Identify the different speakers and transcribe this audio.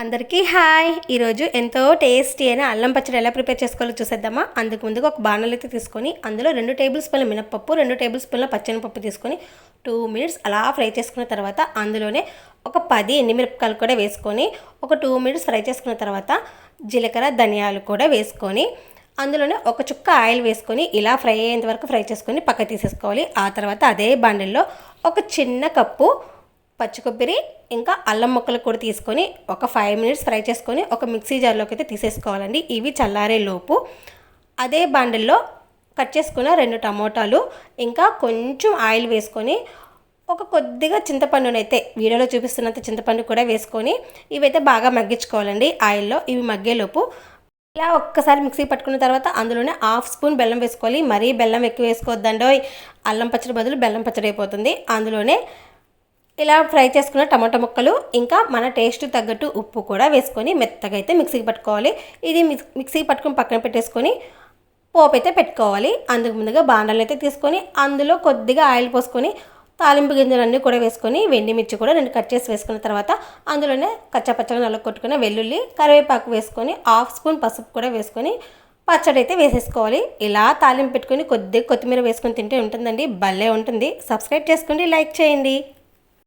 Speaker 1: అందరికీ హాయ్. ఈరోజు ఎంతో టేస్టీ అయిన అల్లం పచ్చడి ఎలా ప్రిపేర్ చేసుకోవాలో చూసేద్దామా? అందుకు ముందుగా ఒక బాణలు అయితే తీసుకొని అందులో రెండు టేబుల్ స్పూన్ల మినపప్పు రెండు టేబుల్ స్పూన్ల పచ్చెనపప్పు తీసుకొని టూ మినిట్స్ అలా ఫ్రై చేసుకున్న తర్వాత అందులోనే ఒక పది ఎండుమిరపకాయలు కూడా వేసుకొని ఒక టూ మినిట్స్ ఫ్రై చేసుకున్న తర్వాత జీలకర్ర ధనియాలు కూడా వేసుకొని అందులోనే ఒక చుక్క ఆయిల్ వేసుకొని ఇలా ఫ్రై అయ్యేంత వరకు ఫ్రై చేసుకొని పక్క తీసేసుకోవాలి. ఆ తర్వాత అదే బాండిల్లో ఒక చిన్న కప్పు పచ్చి కొబ్బరి ఇంకా అల్లం ముక్కలు కూడా తీసుకొని ఒక ఫైవ్ మినిట్స్ ఫ్రై చేసుకొని ఒక మిక్సీ జార్లోకి అయితే తీసేసుకోవాలండి. ఇవి చల్లారే లోపు. అదే బాండల్లో కట్ చేసుకున్న రెండు టమోటాలు ఇంకా కొంచెం ఆయిల్ వేసుకొని ఒక కొద్దిగా చింతపండునైతే వీడియోలో చూపిస్తున్నంత చింతపండు కూడా వేసుకొని ఇవైతే బాగా మగ్గించుకోవాలండి ఆయిల్లో. ఇవి మగ్గేలోపు ఇలా ఒక్కసారి మిక్సీ పట్టుకున్న తర్వాత అందులోనే హాఫ్ స్పూన్ బెల్లం వేసుకోవాలి. మరీ బెల్లం ఎక్కువ వేసుకోవద్దండో అల్లం పచ్చడి బదులు బెల్లం పచ్చడి అయిపోతుంది. అందులోనే ఇలా ఫ్రై చేసుకున్న టమాటా ముక్కలు ఇంకా మన టేస్ట్ తగ్గట్టు ఉప్పు కూడా వేసుకొని మెత్తగా అయితే మిక్సీకి పట్టుకోవాలి. ఇది మిక్సీకి పట్టుకొని పక్కన పెట్టేసుకొని పోపు అయితే పెట్టుకోవాలి. అందుకు ముందుగా బాండలు అయితే తీసుకొని అందులో కొద్దిగా ఆయిల్ పోసుకొని తాలింపు గింజలన్నీ కూడా వేసుకొని వెండి మిర్చి కూడా రెండు కట్ చేసి వేసుకున్న తర్వాత అందులోనే కచ్చపచ్చగా నల్ల కొట్టుకున్న వెల్లుల్లి కరివేపాకు వేసుకొని హాఫ్ స్పూన్ పసుపు కూడా వేసుకొని పచ్చడి అయితే వేసేసుకోవాలి. ఇలా తాలింపు పెట్టుకొని కొద్దిగా కొత్తిమీర వేసుకొని తింటే ఉంటుందండి. భలే ఉంటుంది. సబ్స్క్రైబ్ చేసుకోండి లైక్ చేయండి.